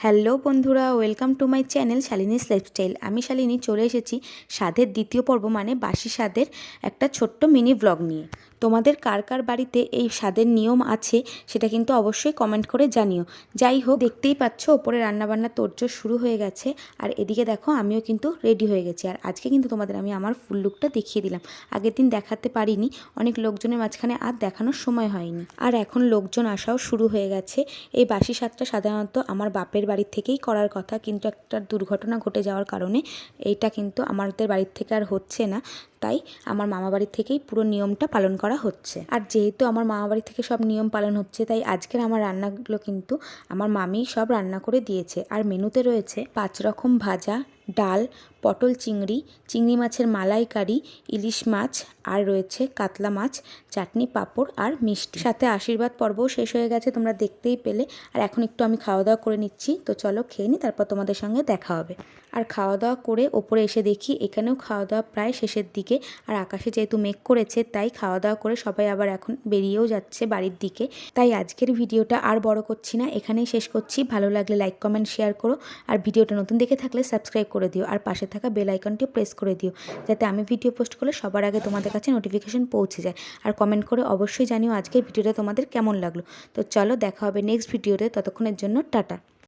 Hello বন্ধুরা, welcome to my channel Shalini's lifestyle. আমি শালিনী চলে এসেছি স্বাদের দ্বিতীয় পর্ব মানে বাসি স্বাদের একটা ছোট্ট মিনি ব্লগ নিয়ে। তোমাদের কার কার বাড়িতে এই স্বাদের নিয়ম আছে সেটা কিন্তু অবশ্যই কমেন্ট করে জানিও। যাই হোক দেখতেই পাচ্ছ ওপরে রান্নাবান্না তোরজোর শুরু হয়ে গেছে। আর এদিকে দেখো, আমিও কিন্তু রেডি হয়ে গেছি। আর আজকে কিন্তু তোমাদের আমি আমার ফুল লুকটা দেখিয়ে দিলাম। আগের দিন দেখাতে পারিনি। অনেক লোকজনের মাঝখানে আর দেখানোর সময় হয়নি। আর এখন লোকজন আসাও শুরু হয়ে গেছে। এই বাসি স্বাদটা সাধারণত আমার বাপের বাড়ির থেকেই করার কথা। কিন্তু একটা দুর্ঘটনা ঘটে যাওয়ার কারণে এইটা কিন্তু আমাদের বাড়ির থেকে আর হচ্ছে না। তাই আমার মামা বাড়ির থেকেই পুরো নিয়মটা পালন করা হচ্ছে। আর যেহেতু আমার মামা বাড়ি থেকে সব নিয়ম পালন হচ্ছে, তাই আজকের আমার রান্নাগুলো কিন্তু আমার মামি সব রান্না করে দিয়েছে। আর মেনুতে রয়েছে পাঁচ রকম ভাজা ডাল, পটল চিংড়ি চিংড়ি মাছের মালাইকারি, ইলিশ মাছ, আর রয়েছে কাতলা মাছ, চাটনি, পাঁপড় আর মিষ্টি। সাথে আশীর্বাদ পর্বও শেষ হয়ে গেছে, তোমরা দেখতেই পেলে। আর এখন একটু আমি খাওয়া দাওয়া করে নিচ্ছি, তো চলো খেয়ে নিই, তারপর তোমাদের সঙ্গে দেখা হবে। আর খাওয়া দাওয়া করে ওপরে এসে দেখি, এখানেও খাওয়া দাওয়া প্রায় শেষের দিকে। আর আকাশে যেহেতু মেঘ করেছে, তাই খাওয়া দাওয়া করে সবাই আবার এখন বেরিয়েও যাচ্ছে বাড়ির দিকে। তাই আজকের ভিডিওটা আর বড় করছি না, এখানেই শেষ করছি। ভালো লাগলে লাইক কমেন্ট শেয়ার করো। আর ভিডিওটা নতুন দেখে থাকলে সাবস্ক্রাইব করে। দিও। আর পাশে থাকা বেল আইকনটিও প্রেস করে দিও, যাতে আমি ভিডিও পোস্ট করলে সবার আগে তোমাদের কাছে নোটিফিকেশন পৌঁছে যায়। আর কমেন্ট করে অবশ্যই জানিও আজকের ভিডিওটা তোমাদের কেমন লাগল। তো চলো দেখা হবে নেক্সট ভিডিওতে ততক্ষণের জন্য টাটা।